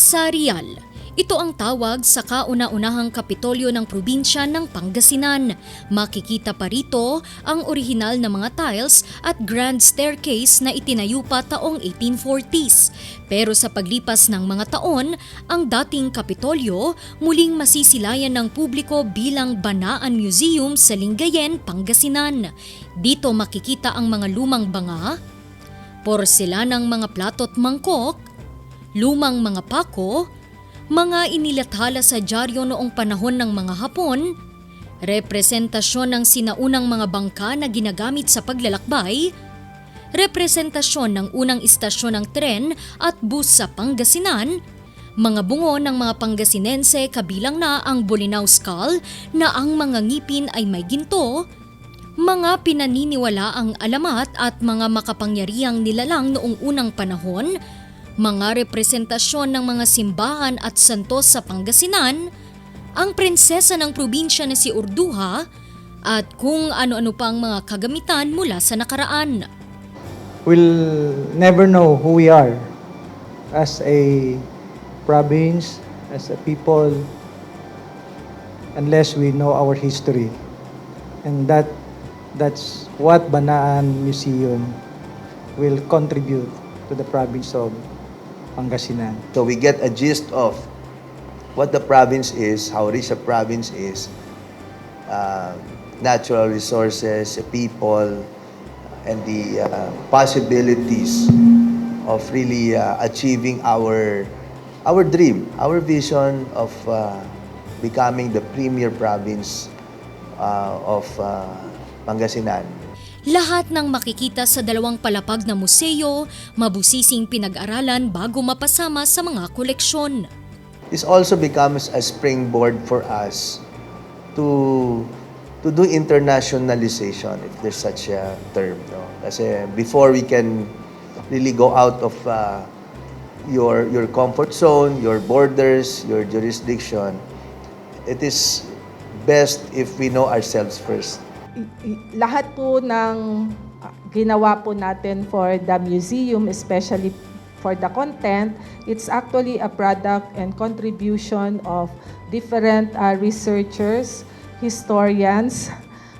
Casa Real. Ito ang tawag sa kauna-unahang kapitolyo ng probinsya ng Pangasinan. Makikita pa rito ang orihinal na mga tiles at grand staircase na itinayo pa taong 1840s. Pero sa paglipas ng mga taon, ang dating kapitolyo muling masisilayan ng publiko bilang Banaan Museum sa Lingayen, Pangasinan. Dito makikita ang mga lumang banga, porselanang mga plato't mangkok, lumang mga pako, mga inilathala sa dyaryo noong panahon ng mga Hapon, representasyon ng sinaunang mga bangka na ginagamit sa paglalakbay, representasyon ng unang istasyon ng tren at bus sa Pangasinan, mga bungo ng mga Pangasinense kabilang na ang Bolinao Skull na ang mga ngipin ay may ginto, mga pinaniniwala ang alamat at mga makapangyarihang nilalang noong unang panahon, mga representasyon ng mga simbahan at santos sa Pangasinan, ang prinsesa ng probinsya na si Urduha, at kung ano-ano pang mga kagamitan mula sa nakaraan. we'll never know who we are as a province, as a people, unless we know our history. And that that's what Banaan Museum will contribute to the province of Pangasinan. So we get a gist of what the province is, how rich a province is, uh, natural resources, people, and the uh, possibilities of really uh, achieving our our dream, our vision of uh, becoming the premier province uh, of uh, Pangasinan. Lahat ng makikita sa dalawang palapag na museo, mabusising pinag-aralan bago mapasama sa mga koleksyon. this also becomes a springboard for us to to do internationalization if there's such a term no kasi before we can really go out of uh, your your comfort zone your borders your jurisdiction it is best if we know ourselves first lahat po ng ah, ginawa po natin for the museum, especially for the content, it's actually a product and contribution of different uh, researchers, historians,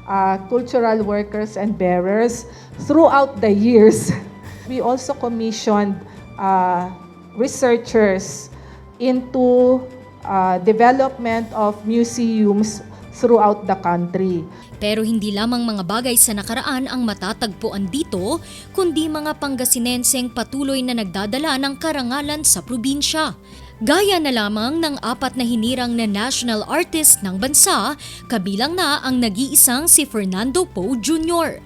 uh, cultural workers and bearers throughout the years. We also commissioned uh, researchers into uh, development of museums throughout the country. Pero hindi lamang mga bagay sa nakaraan ang matatagpuan dito, kundi mga Pangasinenseng patuloy na nagdadala ng karangalan sa probinsya. Gaya na lamang ng apat na hinirang na national artist ng bansa, kabilang na ang nag-iisang si Fernando Poe Jr.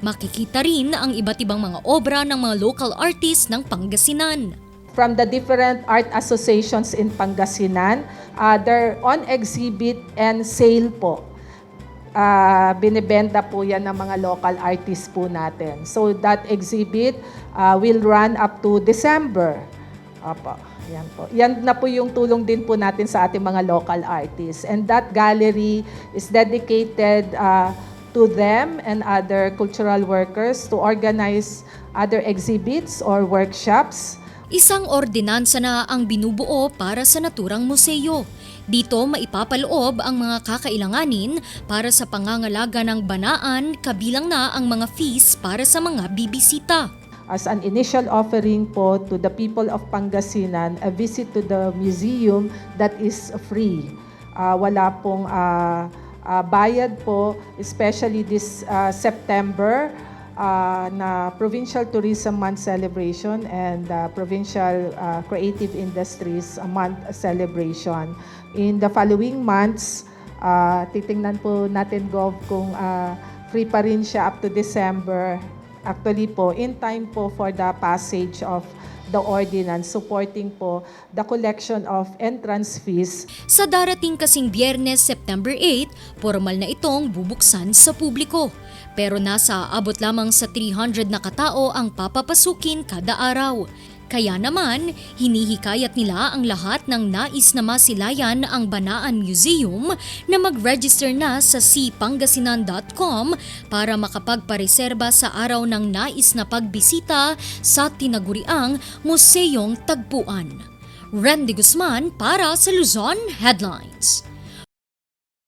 Makikita rin ang iba't ibang mga obra ng mga local artists ng Pangasinan. From the different art associations in Pangasinan, uh, they're on exhibit and sale po. Uh, binibenta po yan ng mga local artists po natin. So that exhibit uh, will run up to December. Apo, yan po. Yan na po yung tulong din po natin sa ating mga local artists. And that gallery is dedicated uh, to them and other cultural workers to organize other exhibits or workshops Isang ordinansa na ang binubuo para sa naturang museo. Dito maipapaloob ang mga kakailanganin para sa pangangalaga ng banaan kabilang na ang mga fees para sa mga bibisita. as an initial offering po to the people of Pangasinan, a visit to the museum that is free. Ah, wala pong ah, ah, bayad po, especially this ah, September ah, na Provincial Tourism Month celebration and ah, Provincial ah, Creative Industries Month celebration. In the following months, ah, titingnan po natin Gov kung ah, free pa rin siya up to December Actually po, in time po for the passage of the ordinance supporting po the collection of entrance fees Sa darating kasing biyernes September 8, formal na itong bubuksan sa publiko. Pero nasa abot lamang sa 300 na katao ang papapasukin kada araw. Kaya naman, hinihikayat nila ang lahat ng nais na masilayan ang Banaan Museum na mag-register na sa cpangasinan.com para makapagpareserba sa araw ng nais na pagbisita sa tinaguriang Museyong Tagpuan. Randy Guzman para sa Luzon Headlines.